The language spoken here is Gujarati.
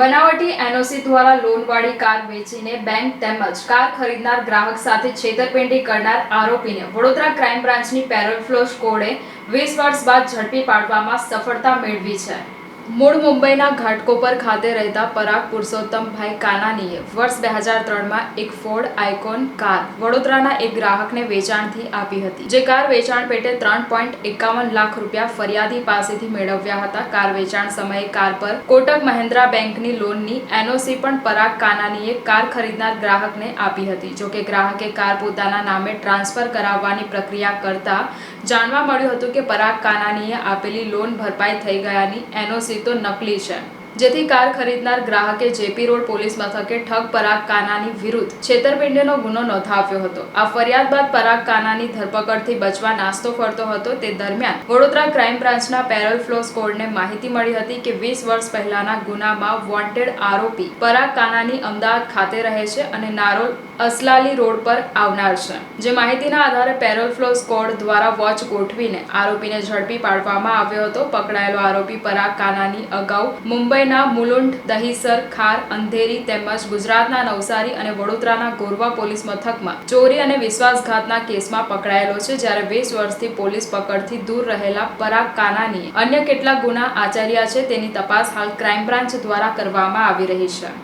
બનાવટી એનઓસી દ્વારા લોનવાળી કાર વેચીને બેંક તેમજ કાર ખરીદનાર ગ્રાહક સાથે છેતરપિંડી કરનાર આરોપીને વડોદરા ક્રાઇમ બ્રાન્ચની પેરોલ ફ્લો સ્કોડે વીસ વર્ષ બાદ ઝડપી પાડવામાં સફળતા મેળવી છે. મૂળ મુંબઈના ઘાટકોપર ખાતે રહેતા પરાગ પુરુષોત્તમભાઈ કાનાનીએ વર્ષ બે હજાર ત્રણમાં એક ફોર્ડ આઇકોન કાર વડોદરાના એક ગ્રાહકને વેચાણથી આપી હતી. જે કાર વેચાણ પેટે ત્રણ પોઈન્ટ એકાવન લાખ રૂપિયા ફરિયાદી પાસેથી મેળવ્યા હતા. કાર વેચાણ સમયે કાર પર કોટક મહિન્દ્રા બેંકની લોનની એનઓસી પણ પરાગ કાનાનીએ કાર ખરીદનાર ગ્રાહકને આપી હતી. જોકે ગ્રાહકે કાર પોતાના નામે ટ્રાન્સફર કરાવવાની પ્રક્રિયા કરતા જાણવા મળ્યું હતું કે પરાગ કાનાનીએ આપેલી લોન ભરપાઈ થઈ ગયાની એનઓસી તો નકલી છે. જેથી કાર ખરીદનાર ગ્રાહકે જેપી રોડ પોલીસ મથકે ઠગ પરાગ કાનાની વિરુદ્ધ છેતરપિંડીનો ગુનો નોંધાવ્યો હતો. આ ફરિયાદ બાદ પરાગ કાનાની ધરપકડથી બચવા નાસ્તો ફરતો હતો. તે દરમિયાન વડોદરા ક્રાઇમ બ્રાન્ચના પેરલ ફ્લો સ્કોડને માહિતી મળી હતી કે વીસ વર્ષ પહેલાના ગુનામાં વોન્ટેડ આરોપી પરાગ કાનાની અમદાવાદ ખાતે રહે છે અને નારોલ અસલાલી રોડ પર આવનાર છે. જે માહિતીના આધારે પેરોલ ફ્લો સ્કોડ દ્વારા વોચ ગોઠવીને આરોપીને ઝડપી પાડવામાં આવ્યો હતો. પકડાયેલો આરોપી પરાગ કાનાની અગાઉ મુંબઈના મુલુંડ, દહીસર, ખાર, અંધેરી તેમજ ગુજરાતના નવસારી અને વડોદરાના ગોરવા પોલીસ મથકમાં ચોરી અને વિશ્વાસઘાતના કેસમાં પકડાયેલો છે. જ્યારે વીસ વર્ષથી પોલીસ પકડથી દૂર રહેલા પરાગ કાનાની અન્ય કેટલાક ગુના આચર્યા છે. તેની તપાસ હાલ ક્રાઇમ બ્રાન્ચ દ્વારા કરવામાં આવી રહી છે.